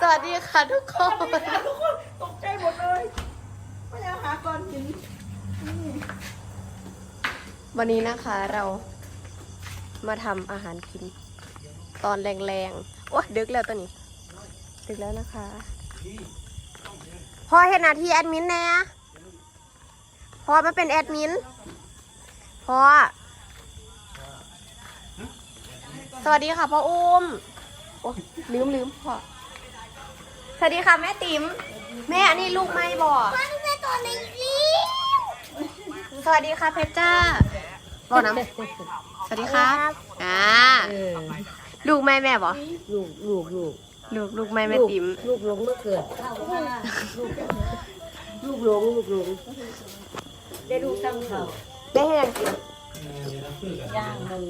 สวัสดีค่ะทุกคนทุกคนตกใจหมดเลยพยายามหาก้อนหินวันนี้นะคะเรามาทำอาหารกิน ตอนแรงๆโอ้ดึกแล้วตัวนี้ ดึกแล้วนะคะพ่อเห็นหน้าที่แอดมินแน่พ่อมาเป็นแอดมินพ่อ สวัสดีค่ะพ่ออุ้มโอ้ลืมลืมพ่อสวัสดีค่ะแม่ติ๋มแม่อันนี้ลูกไม่บอกมันเป็นตัวนี้สิสวัสดีค่ะเพชรจ้าบอกน้ำสวัสดีครับอ่าลูกแม่แม่บอกลูกลูกลูกลูกลูกแม่แม่ติ๋มลูกหลงเมื่อเกิดลูกหลงลูกหลงได้ลูกตั้งเขาได้ให้ยังกินย่างหมู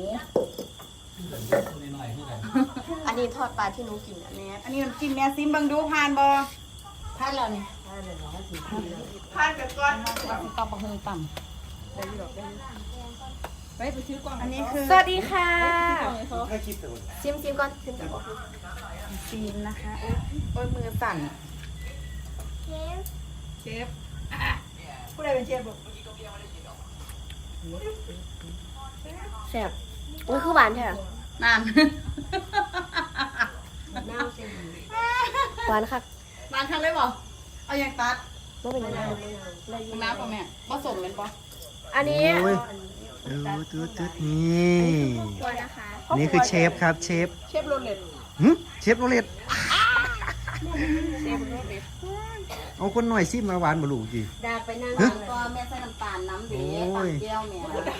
อันนี้ทอดปลาที่หนูกินอันนี้อันนี้น้ำจิ้มแม่ซิมเบังดูผ่านบ่ท่านเราเนี่ยท่านเราสิผ่านกับก้อนต่อบังเฮิงต่ไปไปซื้อกล่องอันนี้คือสวัสดีค่ะ ซิมซิมก่อนซิมก่อนซีนนะคะโอ๊ยโอ้ยมือสั่นเชฟผู้ใดเป็นเชฟบอกแซ่บ อุ้ยคือหวานใช่ไหมนั่นหวานค่ะบานทันเลยบ่เอาอย่างตัดไม่เป็นไรน้ำป่ะแม่ผสมเป็นป่ะอันนี้โอ้ยเออตืดตืดนี่ตัวนะคะนี่คือเชฟครับเชฟเชฟโรเลตหึเชฟโรเลต เอาคนหน่อยซิมาหวานบ่ลูกจีำดาไปนั่งก็แม่ใส่น้ำตาลน้ำดีตาลแก้วแม่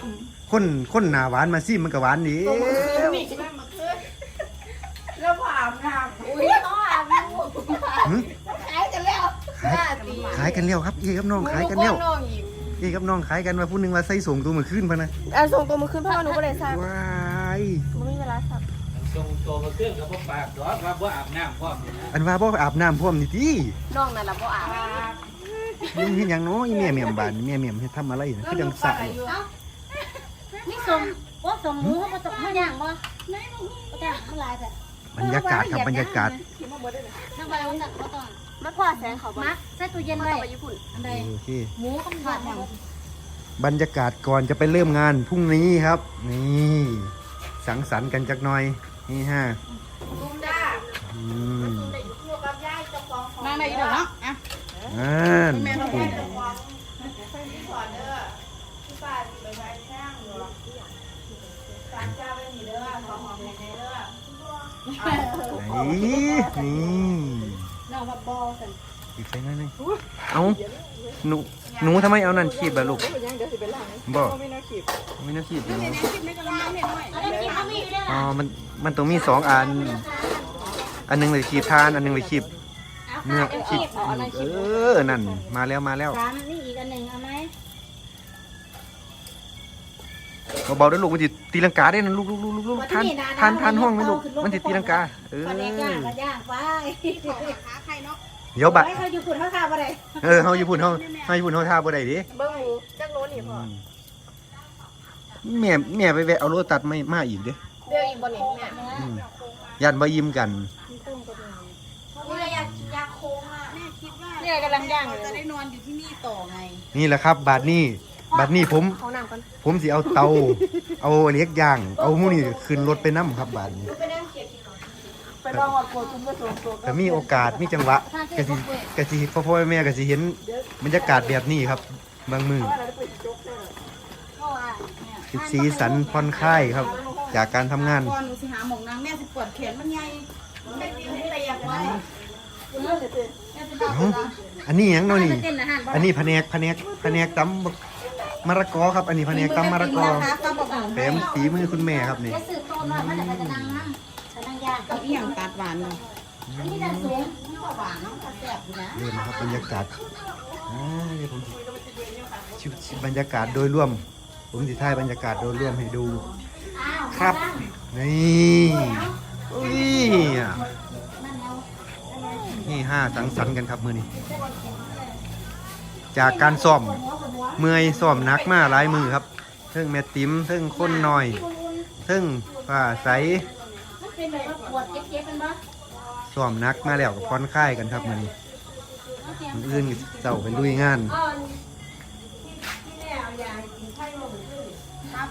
คนคนหน้าหวานมาซิมันก็หวานนี่นี่แม่มาขึ้นแล้วผ่ามน้ำอุ้ยต้องอาบอยู่หึขายกันแล้วขายขายกันแล้วครับเอ้กับน้องขายกันแล้วน้องอีกเอ้กับน้องขายกันว่าผู้หนึงว่าใส่ส่งตัวมาขึ้นพะนะอะส่งตัวมาขึ้นเพราะว่าหนูก็เลยทราบว้าย ไม่มีเวลาสับส่งตัวมาเครื่องกับพ่อปากร้อนว่าบ่อาบน้ำพร้อมนี่นะอันว่าบ่อาบน้ำพร้อมนี่ติน้องนั่นละบ่อาบนี่เฮ็ดหยังเนาะอีแม่เมียมบานแม่เมียมเฮ็ดทำอะไรนะคือจังสะอยู่นี่สมว่าสมหมูเขาผสมเขาย่างบ่ไม่บ่จ้างมันหลายแต่บรรยากาศครับบรรยากาศทั้งใบมันก็ต้องมาคว้าแสงเขาบ่มักใส่ตู้เย็นมาไว้ต่อไปญี่ปุ่นอันใดโอเคหมูก็ขาดหมดบรรยากาศก่อนจะไปเริ่มงานพรุ่งนี้ครับ นี่ สังสรรค์กันจักหน่อย นี่ฮะตุ้มด้าอืมอยู่กับยายเจ้าของนั่งได้อีกเด้อเนาะอะอ่านแม่ต้องอืให้มเจ้าของใส่ที่สอนเด้อที่ป้าไปไว้แท่งอยู่สามเจ้าไปนี่เด้อขอหอมแห้งเด้อนี่นี่น้องมาบอกันอีกใส่หน่อยหนึงเอาหนูหนูทำไมเอานั่นขีบอะลูกบอกไม่น่าขีบไม่น่าขีบอันนี้กินเขามีอยู่แล้ว อ๋อ มัน มันต้องมีสองอัน อันหนึงเลยขีบทาน อันหนึงเลยขีบเนื้อขีบเออ นั่น มาแล้ว มาแล้วสามนี่อีกอันหนึ่งเอาไหมเบาๆด้วยลูก มันจะตีลังกาได้นะลูกลูกลูกลูกลูกทานทานทานห้องไหมลูก มันจะตีลังกา เออคนนี้ย่างก็ย่างไปหาใครเนาะเดี๋ยวบะให้เขาอยู่ขุดเขาข้าวอะไรเออเฮาญี่ปุ่นเฮาเฮาญี่ปุ่นเฮาท่าบ่ได้ดิเบิ้งหมูจักโน้นนี่พ่อแม่แม่ไปแวะเอาโรตัดไม่มาอีกเด้ เดี๋ยวอีกบ่นี่แม่อืมยันบ่ยิ้มกันนี่อยากอยากโค้งอะแม่คิดว่าเนี่ยกำลังย่างเลยจะได้นอนอยู่ที่นี่ต่อไง นี่แหละครับ บาดนี้บาดนี้ผม เขานั่งกันผมสิเอาเตา เอาเล็กย่าง เอาหมูนี่ขึ้นรถไปนํครับบาดนี้ไปลองว่าโกจุ้มก็ส่งตัวแต่มีโอกาสมีจังหวะก็สิก็สิพ่อพ่อแม่ก็สิเห็นบรรยากาศแบบนี้ครับ บางมือคือสีสันผ่อนคลายครับ จากการทำงาน ก่อนหนูสิหาหมองนางแม่สิปวดแขนมันใหญ่แม่กินให้ละเอียดไว้แม่สิเอ้าอันนี้หยังเนาะนี่เต้นอาหารอันนี้แผนกแผนกแผนกตำบักมะละกอครับ อันนี้แผนกตำมะละกอนะคะก็บอกว่าแถมฝีมือคุณแม่ครับนี่ จะสืบโตหน่อยมันจะนั่งนั่งจะนั่งย่างเอาอีหยังตัดหวานเนาะอันนี้จะสูงหวานแซ่บนะเริ่มนะครับบรรยากาศอ่าเดี๋ยวผมชิวชิวบรรยากาศโดยรวม ผมสิถ่ายบรรยากาศโดยรวมให้ดูอ้าว ครับ นี่อุ้ยอ่นี่ห้าสังสรรค์กันครับมือนี้ จากการซ่อมเมื่อยซ่อมนักมาหลายมือครับเทิงแม่ติ๋มเทิงคนหน่อยเทิงฝ่าใสเป็นแบบว่ส้อมนักมาแล้วก็ผ่อนคลายกันครับมือนี้มื้ออื่นเจ้าไปลุยงาน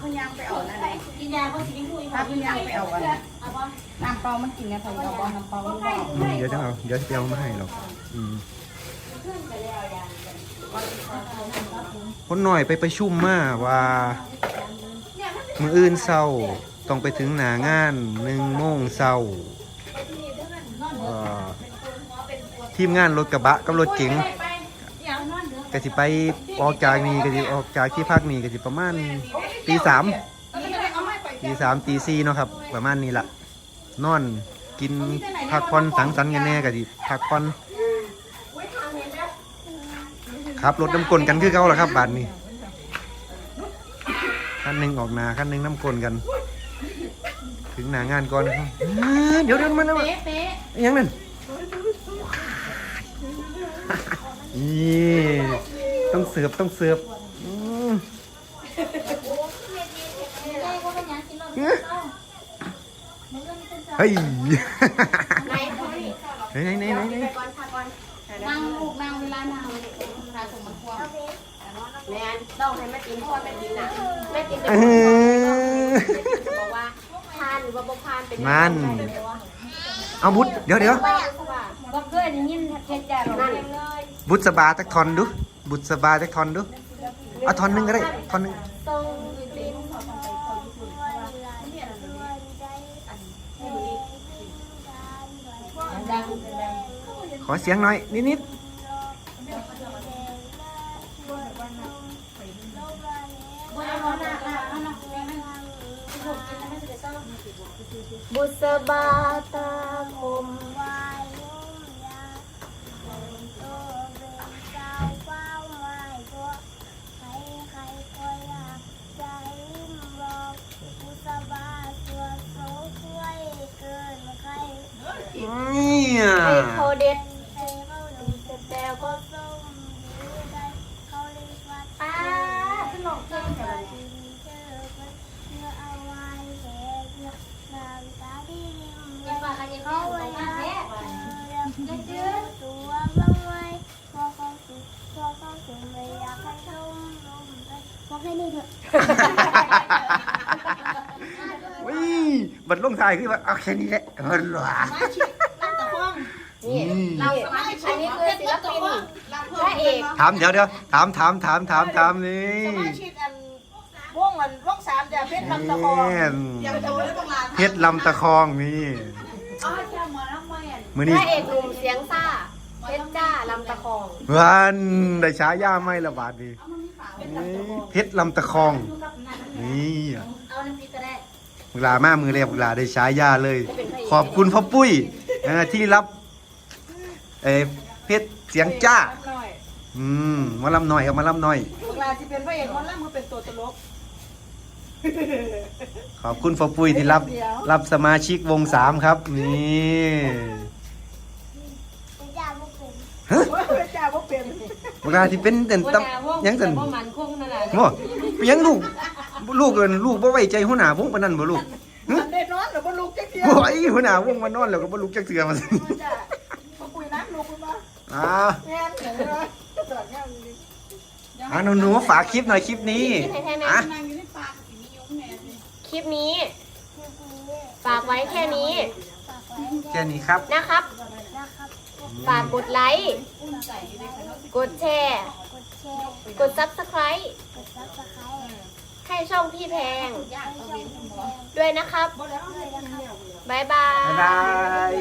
พาพยังไปเอานั่นไหนกินยาเขาสิพูดพาพยังไปเอาอันนั้นเอาบ่น้ำเปล่ามันกินไงพอเอาบ่น้ำเปล่ามันบ่อืมเดี๋ยวจะเอาเดี๋ยวจะไปเอามาให้หรอกอืมคนหน่อยไปประชุมมาว่ามืออื่นเศร้าต้องไปถึงหนางานหนึ่งโมงเศร้าเอ่อทีมงานรถกระบะกับรถเก๋งอย่างนอนเด้อก็สิไปออกจากนี่ก็สิออกจากที่พักนี่ก็สิประมาณ ตีสามตีสามตีสี่เนาะครับ ประมาณนี้ละนอนกินพักผ่อนสังสรรค์กันแน่ก็สิพักผ่อนครับรถน้ำกลนกันคือเก่าละครับบาทนี้ขั้นหนึ่งออกหนาขั้นหนึ่งน้ำกลนกัน ถึงหนางานก่อนนะครับเอ้ยเดี๋ยวเดี๋ยวมาแล้วเป๊ะเป๊ะยังนั่นนี่ต้องเสือบต้องเสือบอืม ยายก็เป็นหยังกินแล้วเศร้ามื้อนี้ เป็นเศร้าเฮ้ยไหนไหนไหนไหนไหนไหนไปก่อนค่ะก่อนนั่งลูกนั่งเวลานั่งเวลาส่งมันควงแม่นต้องให้แม่ตินเพราะว่าแม่ตินน่ะแม่ตินเป็นเอคนอบอกว่าพานหรือว่าบ่พานเป็นมันเอาบุตรเดี๋ยวเดี๋ยวว่าว่าบ่เคยได้ยินเฮ็ดจ้าร้องเพลงเลยบุตรสบาตักทอนดูบุตรสบาตักทอนดูเอาทอนหนึ่งก็ได้ทอนหนึ่ง ทรงติน ดัง ข อเสียงหน่อย นิดนิดบ่เอาหน้าเอาหน้าแม่มันลูกกินแล้วมันจะเศร้าบุษบาตาคมนี่อะไอโคเด็ด ลงทายคือว่าเอาแค่นี้แหละเออหรอนี่เราอันนี้คือศิลปินพระเอกถามเดี๋ยวเดี๋ยวถามถามถามถามถามนี่สมาชิกอันวงอันวงสามจะเพชรลำตะคองแม่นยังโตได้ประมาณเพชรลำตะคองนี่อ๋อแค่หมอน้ำมันมือพนี้ระเอกหนุ่มเสียงซ่าเพชรจ้าลำตะคองวันได้ฉายาไม่ละบาทดีเพชรลำตะคองนี่ ลามามือเรียบเวลาได้ฉายาเลย ขอบคุณพ่อปุ้ยเอ่อที่รับเออเพชรเสียงจ้าหน่อยอืมมาลำหน่อยเอามาลำหน่อยเวลาที่เป็นพระเอกมันล่ำมือเป็นตัวตลก ขอบคุณพ่อปุ้ยที่รับรับสมาชิกวงสามครับ นี่จะจ่าพวกผมโอ้ยจ้าว่าเป็นเวลาที่เป็นเต็นตับยังเต็นบ่มันคงนั่นน่ะโอ้ยังลูก ลูกเอินลูกบ่ไว้ใจหัวหน้าวงปานนั้นบ่ลูกหึมันได้นอนหรือว่าลูกจักเทียโอ้ยหัวหน้าวงมานอนแล้วก็บ่ลุกจักเทื่อมาสิจ้าเขาคุยน้ำลูกคุณมาอ่าแง่เห็นเลยสอนงานดีอ่าหนูๆฝากคลิปหน่อยคลิปนี้ให้แท้แม่อะนั่งอยู่ในปากมียุ้งแม่สิคลิปนี้คือคุณเนี่ยฝากไว้แค่นี้ฝากไว้แค่นี้ครับนะครับนะครับ ฝากกดไลค์ กดแชร์ กดแชร์กด subscribe กดซับสไครต์ ให้ช่องพี่แพง ด้วยนะครับ บ๊ายบายบาย